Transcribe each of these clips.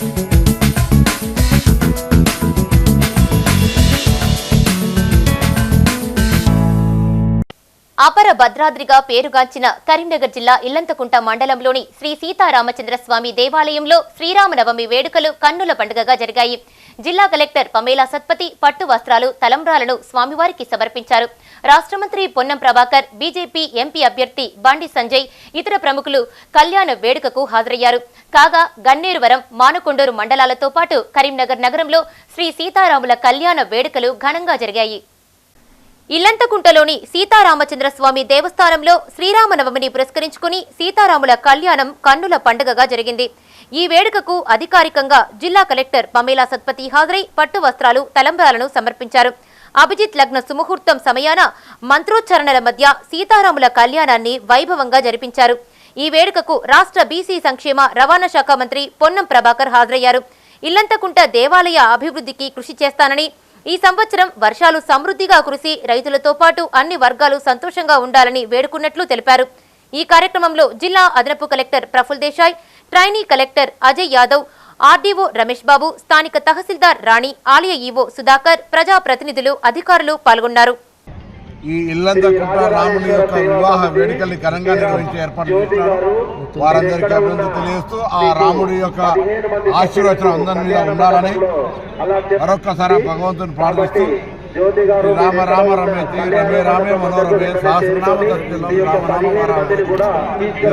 Thank you. భద్రాద్రిగా పేరుగాంచిన కరీంనగర్ జిల్లా ఇల్లంతకుంట మండలంలోని శ్రీ సీతారామచంద్ర స్వామి దేవాలయంలో శ్రీరామనవమి వేడుకలు కన్నుల పండుగగా జరిగాయి. జిల్లా కలెక్టర్ పమేలా సత్పతి పట్టు వస్త్రాలు తలంబ్రాలను స్వామివారికి సమర్పించారు. రాష్ట్ర మంత్రి పొన్నం ప్రభాకర్ బీజేపీ ఎంపీ అభ్యర్థి బండి సంజయ్ ఇతర ప్రముఖులు కళ్యాణ వేడుకకు హాజరయ్యారు. కాగా గన్నేరువరం మానకొండూరు మండలాలతో పాటు కరీంనగర్ నగరంలో శ్రీ సీతారాముల కళ్యాణ వేడుకలు ఘనంగా జరిగాయి. ఇల్లంతకుంటలోని సీతారామచంద్ర స్వామి దేవస్థానంలో శ్రీరామనవమిని పురస్కరించుకుని సీతారాముల కళ్యాణం కన్నుల పండుగగా జరిగింది. ఈ వేడుకకు అధికారికంగా జిల్లా కలెక్టర్ పమేలా సత్పతి హాజరై పట్టు వస్త్రాలు తలంబ్రాలను సమర్పించారు. అభిజిత్ లగ్న సుముహూర్తం సమయాన మంత్రోచ్చరణల మధ్య సీతారాముల కళ్యాణాన్ని వైభవంగా జరిపించారు. ఈ వేడుకకు రాష్ట్ర బీసీ సంక్షేమ రవాణా శాఖ మంత్రి పొన్నం ప్రభాకర్ హాజరయ్యారు. ఇల్లంతకుంట దేవాలయ అభివృద్ధికి కృషి చేస్తానని ఈ సంవత్సరం వర్షాలు సమృద్ధిగా కురిసి రైతులతో పాటు అన్ని వర్గాలు సంతోషంగా ఉండాలని వేడుకున్నట్లు తెలిపారు. ఈ కార్యక్రమంలో జిల్లా అదనపు collector Praful Desai trainee collector Ajay Yadav RDO Ramesh Babu స్థానిక తహసీల్దార్ రాణి ఆలయ ఈవో సుధాకర్ ప్రజాప్రతినిధులు అధికారులు పాల్గొన్నారు. ఈ ఇల్లంతకుంట రాముని యొక్క వివాహ వేడుకల్ని ఘనంగా నిర్వహించే ఏర్పాటు చేస్తున్నారు వారందరికీ అభినందన తెలియజేస్తూ ఆ రాముడి యొక్క ఆశీర్వచనం అందరి మీద ఉండాలని మరొక్కసారి భగవంతుని ప్రార్థిస్తూ రామ రామ రమేతి రమే రామే మనోరమే సహస్రనామ రామ రామ రామ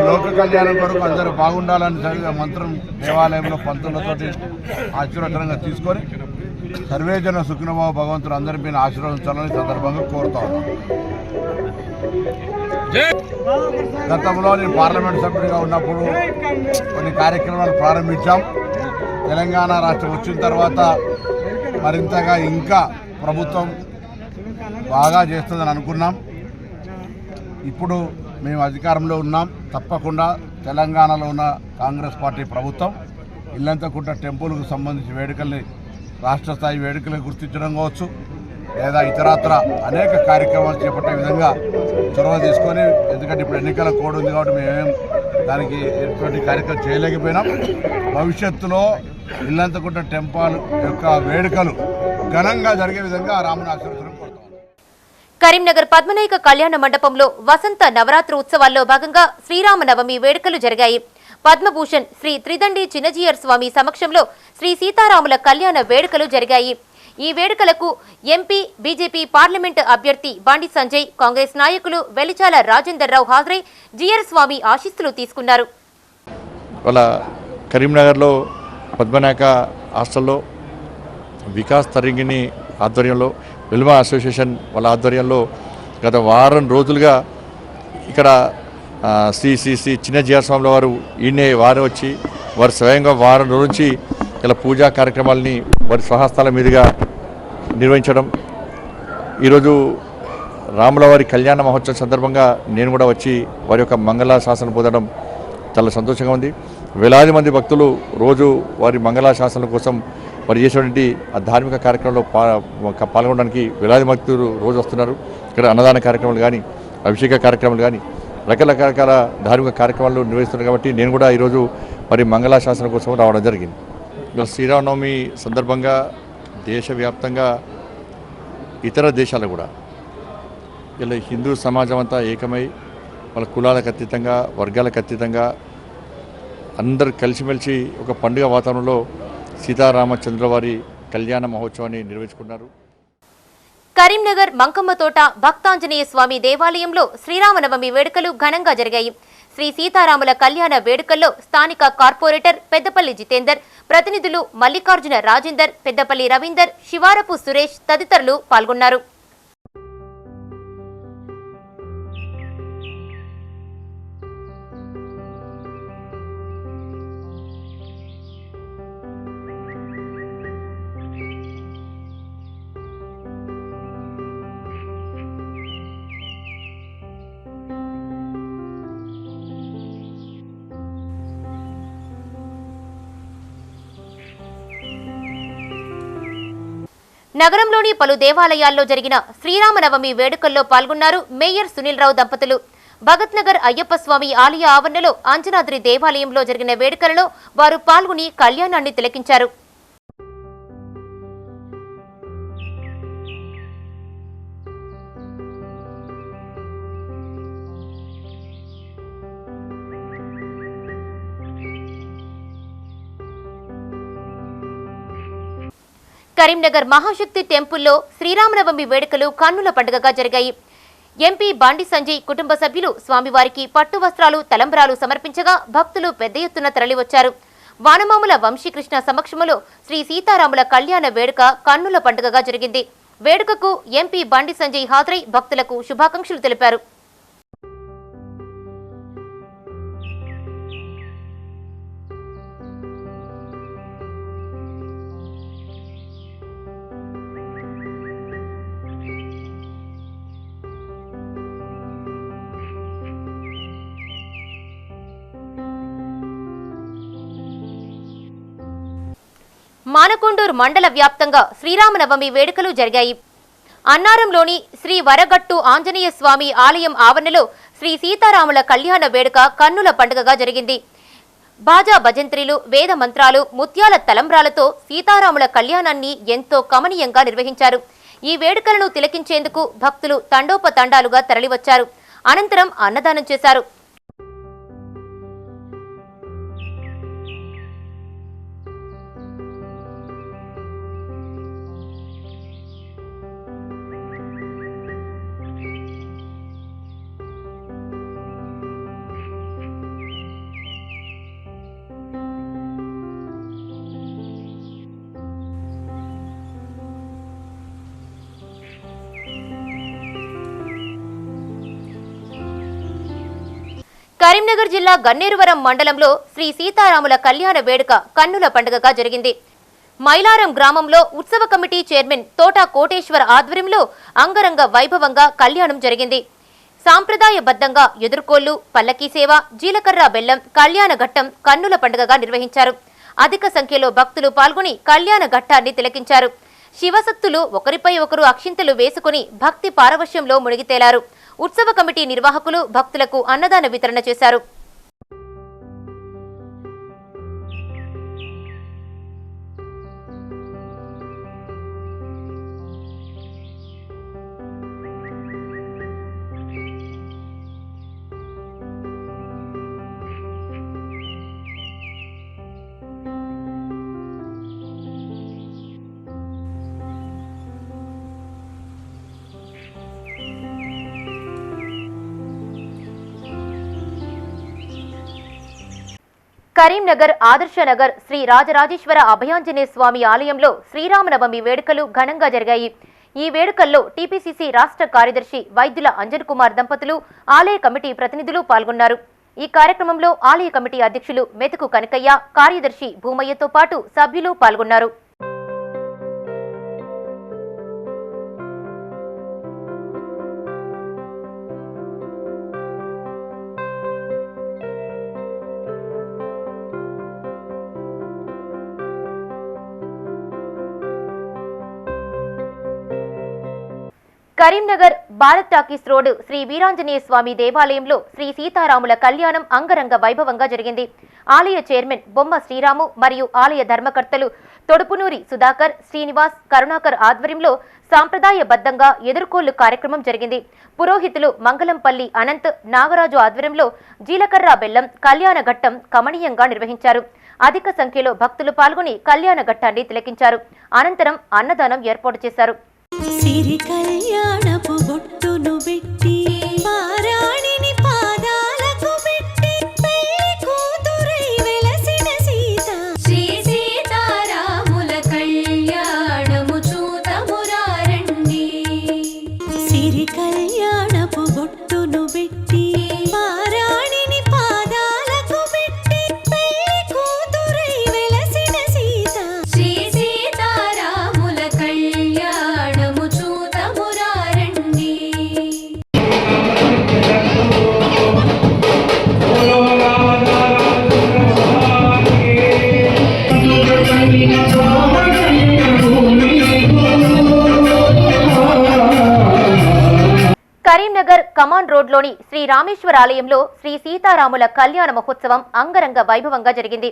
లోక కళ్యాణం కొరకు అందరూ బాగుండాలని మంత్రం దేవాలయంలో పంతులతోటి ఆశీర్వచనంగా తీసుకొని సర్వేజన సుఖినబాబు భగవంతుడు అందరి మీద ఆశీర్వదించాలని సందర్భంగా కోరుతా గతంలో నేను పార్లమెంట్ సభ్యుడిగా ఉన్నప్పుడు కొన్ని కార్యక్రమాలు ప్రారంభించాం. తెలంగాణ రాష్ట్రం వచ్చిన తర్వాత మరింతగా ఇంకా ప్రభుత్వం బాగా చేస్తుందని అనుకున్నాం. ఇప్పుడు మేము అధికారంలో ఉన్నాం. తప్పకుండా తెలంగాణలో ఉన్న కాంగ్రెస్ పార్టీ ప్రభుత్వం ఇల్లంతకుంట టెంపుల్కు సంబంధించి వేడుకల్ని రాష్ట్ర స్థాయి వేడుకలు గుర్తించడం కావచ్చు లేదా ఇతరత్ర అనేక కార్యక్రమాలు చేపట్టే విధంగా చొరవ తీసుకొని ఎందుకంటే ఇప్పుడు ఎన్నికల కోడ్ ఉంది కాబట్టి మేమేం దానికి ఎటువంటి కార్యక్రమం చేయలేకపోయినాం. భవిష్యత్తులో ఇల్లంతకుంట టెంపాల్ యొక్క వేడుకలు ఘనంగా జరిగే విధంగా రాముని ఆశీర్వచనం కరీంనగర్ పద్మనాయక కళ్యాణ మండపంలో వసంత నవరాత్రి ఉత్సవాల్లో భాగంగా శ్రీరామనవమి వేడుకలు జరిగాయి. పద్మభూషణ్ శ్రీ త్రిదండి చిన్నజీయర్ స్వామి సమక్షంలో శ్రీ సీతారాముల కళ్యాణ వేడుకలు జరిగాయి. ఈ వేడుకలకు ఎంపీ బీజేపీ పార్లమెంటు అభ్యర్థి బండి సంజయ్ కాంగ్రెస్ నాయకులు వెలిచాల రాజేందర్ రావు హాజరై జీఆర్ స్వామి ఆశీస్సులు తీసుకున్నారు. వాళ్ళ కరీంనగర్లో పద్మనాయక హాస్టల్లో వికాస్ తరంగిణి ఆధ్వర్యంలో వెల్మా అసోసియేషన్ వాళ్ళ ఆధ్వర్యంలో గత వారం రోజులుగా ఇక్కడ శ్రీ శ్రీ శ్రీ చిన్న జీవస్వాముల వారు ఈయనే వారు వచ్చి వారు స్వయంగా వారం నుంచి ఇలా పూజా కార్యక్రమాలని వారి స్వహస్తాల మీదుగా నిర్వహించడం. ఈరోజు రాముల వారి కళ్యాణ మహోత్సవం సందర్భంగా నేను కూడా వచ్చి వారి యొక్క మంగళ శాసనం పొందడం చాలా సంతోషంగా ఉంది. వేలాది మంది భక్తులు రోజు వారి మంగళ శాసనం కోసం వారు చేసేటువంటి ఆ ధార్మిక కార్యక్రమంలో పాల్గొనడానికి వేలాది భక్తులు రోజు వస్తున్నారు. ఇక్కడ అన్నదాన కార్యక్రమాలు కానీ అభిషేక కార్యక్రమాలు కానీ రకరకాల ధార్మిక కార్యక్రమాలు నిర్వహిస్తున్నారు కాబట్టి నేను కూడా ఈరోజు మరి మంగళాశాసనం కోసం రావడం జరిగింది. ఇలా శ్రీరామనవమి సందర్భంగా దేశవ్యాప్తంగా ఇతర దేశాలు కూడా ఇలా హిందూ సమాజం అంతా ఏకమై వాళ్ళ కులాలకు అతీతంగా వర్గాలకు అతీతంగా అందరు కలిసిమెలిసి ఒక పండుగ వాతావరణంలో సీతారామచంద్ర వారి కళ్యాణ మహోత్సవాన్ని నిర్వహించుకున్నారు. కరీంనగర్ మంకమ్మ తోట భక్తాంజనేయ స్వామి దేవాలయంలో శ్రీరామనవమి వేడుకలు ఘనంగా జరిగాయి. శ్రీ సీతారాముల కళ్యాణ వేడుకల్లో స్థానిక కార్పొరేటర్ పెద్దపల్లి జితేందర్ ప్రతినిధులు మల్లికార్జున రాజేందర్ పెద్దపల్లి రవీందర్ శివారపు సురేష్ తదితరులు పాల్గొన్నారు. నగరంలోని పలు దేవాలయాల్లో జరిగిన శ్రీరామనవమి వేడుకల్లో పాల్గొన్నారు మేయర్ సునీల్ రావు దంపతులు. భగత్ నగర్ అయ్యప్ప స్వామి ఆలయ ఆవరణలో అంజనాద్రి దేవాలయంలో జరిగిన వేడుకలలో వారు పాల్గొని కళ్యాణాన్ని తిలకించారు. కరీంనగర్ మహాశక్తి టెంపుల్లో శ్రీరామనవమి వేడుకలు కన్నుల పండుగగా జరిగాయి. ఎంపీ బాండి సంజయ్ కుటుంబ సభ్యులు స్వామివారికి పట్టు వస్త్రాలు తలంబ్రాలు సమర్పించగా భక్తులు పెద్ద ఎత్తున తరలివచ్చారు. వానమాముల వంశీకృష్ణ సమక్షంలో శ్రీ సీతారాముల కళ్యాణ వేడుక కన్నుల పండుగగా జరిగింది. వేడుకకు ఎంపీ బండి సంజయ్ హాజరై భక్తులకు శుభాకాంక్షలు తెలిపారు. మానకొండూరు మండల వ్యాప్తంగా శ్రీరామనవమి వేడుకలు జరిగాయి. అన్నారంలోని శ్రీ వరగట్టు ఆంజనేయ స్వామి ఆలయం ఆవరణలో శ్రీ సీతారాముల కళ్యాణ వేడుక కన్నుల పండుగగా జరిగింది. బాజా భజంత్రీలు వేద మంత్రాలు ముత్యాల తలంబ్రాలతో సీతారాముల కళ్యాణాన్ని ఎంతో కమనీయంగా నిర్వహించారు. ఈ వేడుకలను తిలకించేందుకు భక్తులు తండోపతండాలుగా తరలివచ్చారు. అనంతరం అన్నదానం చేశారు. కరీంనగర్ జిల్లా గన్నేరువరం మండలంలో శ్రీ సీతారాముల కళ్యాణ వేడుక కన్నుల పండుగగా జరిగింది. మైలారం గ్రామంలో ఉత్సవ కమిటీ చైర్మన్ తోటా కోటేశ్వర ఆధ్వర్యంలో అంగరంగ వైభవంగా కళ్యాణం జరిగింది. సాంప్రదాయబద్ధంగా ఎదుర్కోళ్ళు పల్లకీ సేవ జీలకర్ర బెల్లం కళ్యాణ ఘట్టం కన్నుల పండుగగా నిర్వహించారు. అధిక సంఖ్యలో భక్తులు పాల్గొని కళ్యాణ ఘట్టాన్ని తిలకించారు. శివసత్తులు ఒకరిపై ఒకరు అక్షింతలు వేసుకుని భక్తి పారవశ్యంలో మునిగితేలారు. ఉత్సవ కమిటీ నిర్వాహకులు భక్తులకు అన్నదాన వితరణ చేశారు. కరీంనగర్ ఆదర్శనగర్ శ్రీ రాజరాజేశ్వర అభయాంజనేయ స్వామి ఆలయంలో శ్రీరామనవమి వేడుకలు ఘనంగా జరిగాయి. ఈ వేడుకల్లో టీపీసీసీ రాష్ట్ర కార్యదర్శి వైద్యుల అంజన్ కుమార్ దంపతులు ఆలయ కమిటీ ప్రతినిధులు పాల్గొన్నారు. ఈ కార్యక్రమంలో ఆలయ కమిటీ అధ్యక్షులు మెతుకు కనకయ్య కార్యదర్శి భూమయ్యతో పాటు సభ్యులు పాల్గొన్నారు. కరీంనగర్ భారత్ టాకీస్ రోడ్డు శ్రీ వీరాంజనేయ స్వామి దేవాలయంలో శ్రీ సీతారాముల కళ్యాణం అంగరంగ వైభవంగా జరిగింది. ఆలయ చైర్మన్ బొమ్మ శ్రీరాము మరియు ఆలయ ధర్మకర్తలు తొడుపునూరి సుధాకర్ శ్రీనివాస్ కరుణాకర్ ఆధ్వర్యంలో సాంప్రదాయబద్ధంగా ఎదుర్కోళ్ళు కార్యక్రమం జరిగింది. పురోహితులు మంగళంపల్లి అనంత్ నాగరాజు ఆధ్వర్యంలో జీలకర్ర బెల్లం కళ్యాణ ఘట్టం కమనీయంగా నిర్వహించారు. అధిక సంఖ్యలో భక్తులు పాల్గొని కళ్యాణ ఘట్టాన్ని తిలకించారు. అనంతరం అన్నదానం ఏర్పాటు చేశారు. సిరి కళ్యాణపు బొట్టును పెట్టి కమాన్ రోడ్లోని శ్రీ రామేశ్వర ఆలయంలో శ్రీ సీతారాముల కళ్యాణ మహోత్సవం అంగరంగ వైభవంగా జరిగింది.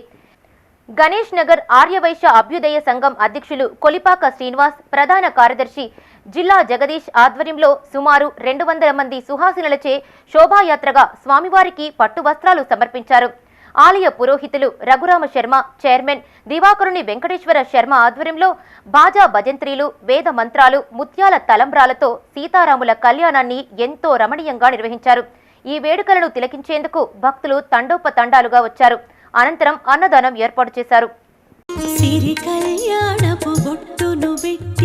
గణేష్ నగర్ ఆర్యవైశ్య అభ్యుదయ సంఘం అధ్యక్షులు కొలిపాక శ్రీనివాస్ ప్రధాన కార్యదర్శి జిల్లా జగదీష్ ఆధ్వర్యంలో సుమారు రెండు వందల మంది సుహాసినులచే శోభాయాత్రగా స్వామివారికి పట్టు వస్త్రాలు సమర్పించారు. ఆలయ పురోహితులు రఘురామ శర్మ చైర్మన్ దివాకరుని వెంకటేశ్వర శర్మ ఆధ్వర్యంలో బాజా భజంత్రీలు వేద మంత్రాలు ముత్యాల తలంబ్రాలతో సీతారాముల కళ్యాణాన్ని ఎంతో రమణీయంగా నిర్వహించారు. ఈ వేడుకలను తిలకించేందుకు భక్తులు తండోపతండాలుగా వచ్చారు. అనంతరం అన్నదానం ఏర్పాటు చేశారు. సిరి కళ్యాణపు బొట్టును పెట్టి